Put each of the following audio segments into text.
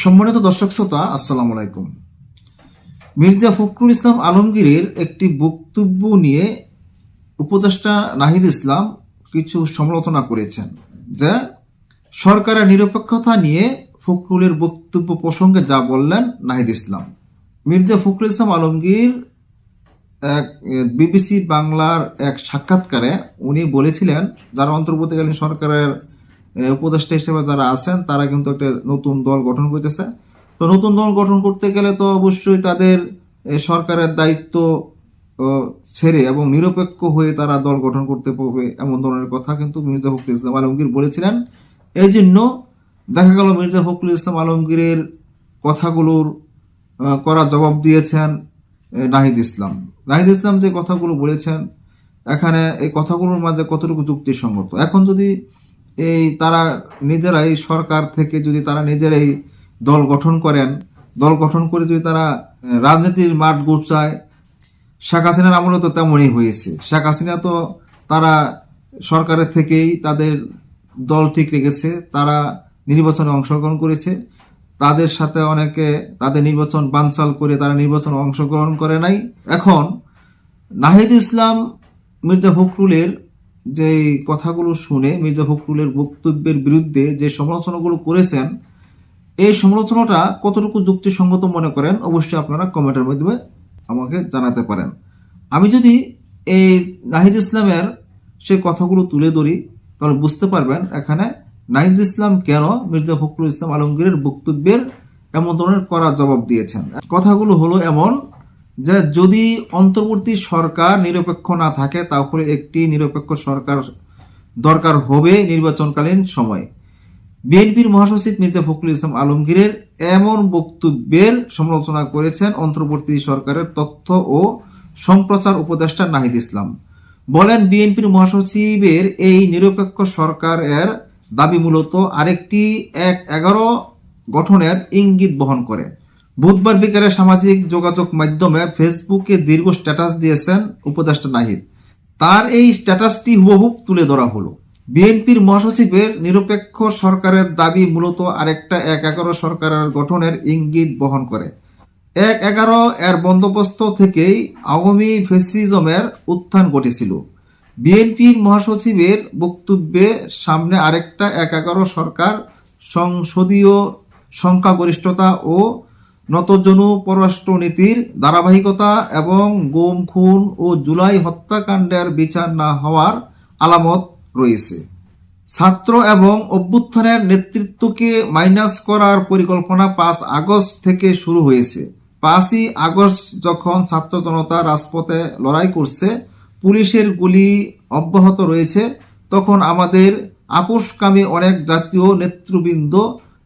সম্মানিত দর্শক শ্রোতা, আসসালামু আলাইকুম। মির্জা ফখরুল ইসলাম আলমগীরের একটি বক্তব্য নিয়ে উপদেষ্টা নাহিদ ইসলাম কিছু সমালোচনা করেছেন যে, সরকারের নিরপেক্ষতা নিয়ে ফখরুলের বক্তব্য প্রসঙ্গে যা বললেন নাহিদ ইসলাম। মির্জা ফখরুল ইসলাম আলমগীর এক বিবিসি বাংলার এক সাক্ষাৎকারে উনি বলেছিলেন, যারা অন্তর্বর্তীকালীন সরকারের উপদেষ্টা হিসেবে যারা আছেন, তারা কিন্তু একটা নতুন দল গঠন করতেছে। তো নতুন দল গঠন করতে গেলে তো অবশ্যই তাদের সরকারের দায়িত্ব ছেড়ে এবং নিরপেক্ষ হয়ে তারা দল গঠন করতে পারবে এমন ধরনের কথা কিন্তু মির্জা ফখরুল ইসলাম আলমগীর বলেছিলেন। এই জন্য দেখা গেল মির্জা ফখরুল ইসলাম আলমগীরের কথাগুলোর করা জবাব দিয়েছেন নাহিদ ইসলাম। নাহিদ ইসলাম যে কথাগুলো বলেছেন, এখানে এই কথাগুলোর মাঝে কতটুকু যুক্তিসঙ্গত? এখন যদি এই তারা নিজেরাই সরকার থেকে যদি তারা নিজেরাই দল গঠন করেন, দল গঠন করে যদি তারা রাজনীতির মাঠ গুছায়, শেখ হাসিনার আমলে তো তেমনই হয়েছে। শেখ হাসিনা তো তারা সরকারের থেকেই তাদের দল ঠিক রেখেছে, তারা নির্বাচনে অংশগ্রহণ করেছে। তাদের সাথে অনেকে তাদের নির্বাচন বানচাল করে তারা নির্বাচনে অংশগ্রহণ করে নাই। এখন নাহিদ ইসলাম, মির্জা ফখরুলের যে কথাগুলো শুনে মির্জা ফখরুলের বক্তব্যের বিরুদ্ধে যে সমালোচনাগুলো করেছেন, এই সমালোচনাটা কতটুকু যুক্তিসঙ্গত মনে করেন অবশ্যই আপনারা কমেন্টের মাধ্যমে আমাকে জানাতে পারেন। আমি যদি এই নাহিদ ইসলামের সে কথাগুলো তুলে ধরি, তাহলে বুঝতে পারবেন এখানে নাহিদ ইসলাম কেন মির্জা ফখরুল ইসলাম আলমগীরের বক্তব্যের এমন ধরনের করা জবাব দিয়েছেন। কথাগুলো হলো এমন যে যদি অন্তর্বর্তী সরকার নিরপেক্ষ না থাকে, তাহলে একটি নিরপেক্ষ সরকার দরকার হবে নির্বাচনকালীন সময়। বিএনপির মহাসচিব মির্জা ফখরুল ইসলাম আলমগীরের এমন বক্তব্যের সমালোচনা করেছেন অন্তর্বর্তী সরকারের তথ্য ও সম্প্রচার উপদেষ্টা নাহিদ ইসলাম। বলেন, বিএনপির মহাসচিবের এই নিরপেক্ষ সরকারের দাবি মূলত আরেকটি এক এগারো গঠনের ইঙ্গিত বহন করে। বুধবার বিকেলে সামাজিক যোগাযোগ মাধ্যমে ফেসবুকে দীর্ঘ স্ট্যাটাস দিয়েছেন উপদেষ্টা নাহিদ। তার এই স্ট্যাটাসটি হুবহু তুলে ধরা হলো। বিএনপির মহাসচিবের নিরপেক্ষ সরকারের দাবি মূলত আরেকটা এক এগারো সরকারের গঠনের ইঙ্গিত বহন করে। এক এগারো এর বন্দোবস্ত থেকেই আওয়ামী ফেসিজমের উত্থান ঘটেছিল। বিএনপির মহাসচিবের বক্তব্যে সামনে আরেকটা এক এগারো সরকার সংসদীয় সংখ্যাগরিষ্ঠতা ও নতজনু পররাষ্ট্রনীতির ধারাবাহিকতা এবং গুম, খুন ও জুলাই হত্যাকাণ্ডের বিচার না হওয়ার আলামত রয়েছে। ছাত্র এবং অভ্যুত্থানের নেতৃত্বকে মাইনাস করার পরিকল্পনা পাঁচ আগস্ট থেকে শুরু হয়েছে। পাঁচই আগস্ট যখন ছাত্র জনতা রাজপথে লড়াই করছে, পুলিশের গুলি অব্যাহত রয়েছে, তখন আমাদের আপোষকামী অনেক জাতীয় নেতৃবৃন্দ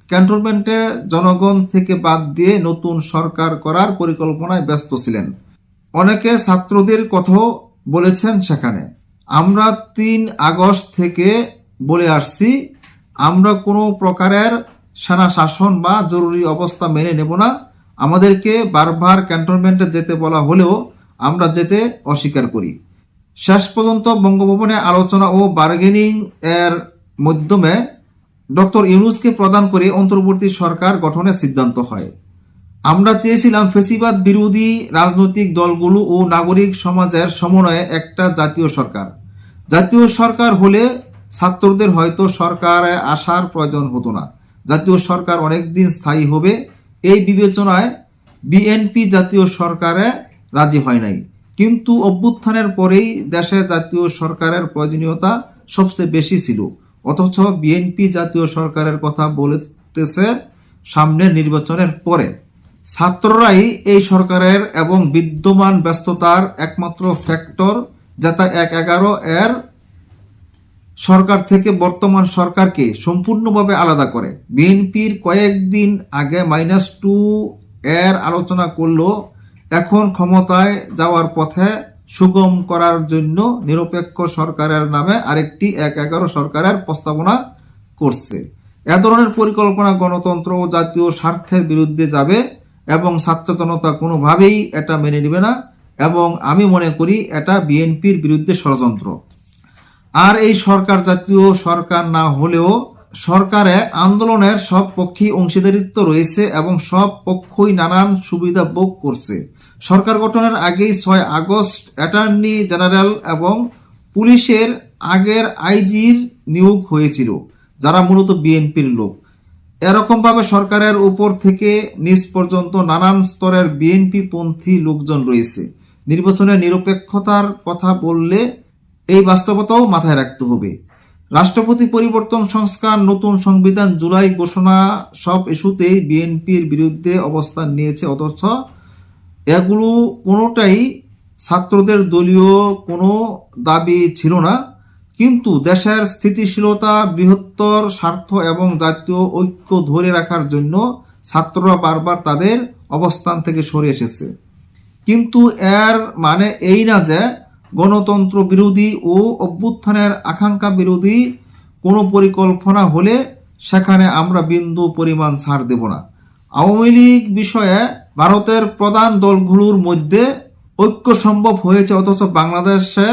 ক্যান্টনমেন্টে জনগণ থেকে বাদ দিয়ে নতুন সরকার করার পরিকল্পনায় ব্যস্ত ছিলেন। অনেকে ছাত্রদের কথাও বলেছেন সেখানে। আমরা তিন আগস্ট থেকে বলে আসছি, আমরা কোনো প্রকারের সেনা শাসন বা জরুরি অবস্থা মেনে নেব না। আমাদেরকে বারবার ক্যান্টনমেন্টে যেতে বলা হলেও আমরা যেতে অস্বীকার করি। শেষ পর্যন্ত বঙ্গভবনে আলোচনা ও বার্গেনিং এর মাধ্যমে ডক্টর ইউনুসকে প্রদান করে অন্তর্বর্তী সরকার গঠনের সিদ্ধান্ত হয়। আমরা চেয়েছিলাম ফেসিবাদ বিরোধী রাজনৈতিক দলগুলো ও নাগরিক সমাজের সমন্বয়ে একটা জাতীয় সরকার। জাতীয় সরকার হলে ছাত্রদের হয়তো সরকারে আসার প্রয়োজন হতো না। জাতীয় সরকার অনেকদিন স্থায়ী হবে, এই বিবেচনায় বিএনপি জাতীয় সরকারে রাজি হয় নাই। কিন্তু অভ্যুত্থানের পরেই দেশে জাতীয় সরকারের প্রয়োজনীয়তা সবচেয়ে বেশি ছিল। অথচ বিএনপি জাতীয় সরকারের কথা বলতেছে সামনের নির্বাচনের পরে। ছাত্ররাই এই সরকারের এবং বিদ্যমান ব্যস্ততার একমাত্র ফ্যাক্টর যেটা এক এগারো এর সরকার থেকে বর্তমান সরকারকে সম্পূর্ণভাবে আলাদা করে। বিএনপির কয়েকদিন আগে মাইনাস টু এর আলোচনা করল, এখন ক্ষমতায় যাওয়ার পথে সুগম করার জন্য নিরপেক্ষ সরকারের নামে আরেকটি এক এগারো সরকারের প্রস্তাবনা করছে। এ ধরনের পরিকল্পনা গণতন্ত্র ও জাতীয় স্বার্থের বিরুদ্ধে যাবে এবং ছাত্র জনতা কোনোভাবেই এটা মেনে নেবে না এবং আমি মনে করি এটা বিএনপির বিরুদ্ধে ষড়যন্ত্র। আর এই সরকার জাতীয় সরকার না হলেও সরকারে আন্দোলনের সব পক্ষেই অংশীদারিত্ব রয়েছে এবং সব পক্ষই নানান সুবিধা ভোগ করছে। সরকার গঠনের আগেই ছয় আগস্ট অ্যাটর্নি জেনারেল এবং পুলিশের আগের আইজির নিয়োগ হয়েছিল, যারা মূলত বিএনপির লোক। এরকমভাবে সরকারের উপর থেকে নিচ পর্যন্ত নানান স্তরের বিএনপি পন্থী লোকজন রয়েছে। নির্বাচনে নিরপেক্ষতার কথা বললে এই বাস্তবতাও মাথায় রাখতে হবে। রাষ্ট্রপতি পরিবর্তন সংস্কার, নতুন সংবিধান, জুলাই ঘোষণা সব ইস্যুতেই বিএনপির বিরুদ্ধে অবস্থান নিয়েছে, অথচ এগুলো কোনোটাই ছাত্রদের দলীয় কোনো দাবি ছিল না। কিন্তু দেশের স্থিতিশীলতা, বৃহত্তর স্বার্থ এবং জাতীয় ঐক্য ধরে রাখার জন্য ছাত্ররা বারবার তাদের অবস্থান থেকে সরে এসেছে। কিন্তু এর মানে এই না যে গণতন্ত্র বিরোধী ও অভ্যুত্থানের আকাঙ্ক্ষা বিরোধী কোনো পরিকল্পনা হলে সেখানে আমরা বিন্দু পরিমাণ ছাড় দেব না। আওয়ামী লীগ বিষয়ে ভারতের প্রধান দলগুলোর মধ্যে ঐক্য সম্ভব হয়েছে, অথচ বাংলাদেশে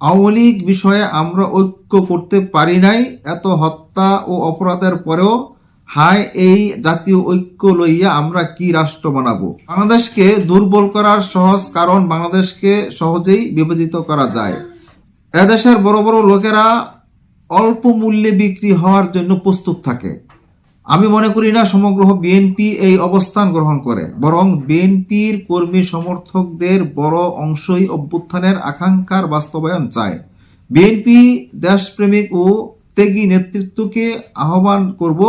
আওয়ামী লীগ বিষয়ে আমরা ঐক্য করতে পারি নাই। এত হত্যা ও অপরাধের পরেও হায় এই জাতীয় ঐক্য লইয়া আমরা কি রাষ্ট্র বানাবো? বাংলাদেশকে দুর্বল করার সহজ কারণ বাংলাদেশকে সহজেই বিভাজিত করা যায়। এদেশের বড় বড় লোকেরা অল্প মূল্যে বিক্রি হওয়ার জন্য প্রস্তুত থাকে। আমি মনে করি না সমগ্র বিএনপি এই অবস্থান গ্রহণ করে, বরং বিএনপির কর্মী সমর্থকদের বড় অংশই অভ্যুত্থানের আকাঙ্ক্ষার বাস্তবায়ন চায়। বিএনপি দেশপ্রেমিক ও ত্যাগী নেতৃত্বকে আহ্বান করব,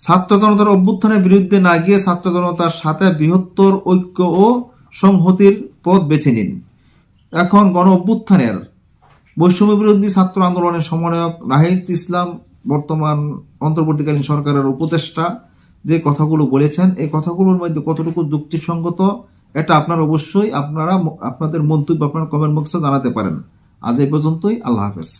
ছাত্র জনতার অভ্যুত্থানের বিরুদ্ধে না গিয়ে ছাত্র জনতার সাথে বৃহত্তর ঐক্য ও সংহতির পথ বেছে নিন। এখন গণ অভ্যুত্থানের বৈষম্য বিরোধী ছাত্র আন্দোলনের সমন্বয়ক নাহিদ ইসলাম বর্তমান অন্তর্বর্তীকালীন সরকারের উপদেষ্টা যে কথাগুলো বলেছেন, এই কথাগুলোর মধ্যে কতটুকু যুক্তিসঙ্গত, এটা আপনার অবশ্যই আপনারা আপনাদের মন্তব্য, আপনার কমেন্ট বক্সে জানাতে পারেন। আজ এই পর্যন্তই, আল্লাহ হাফেজ।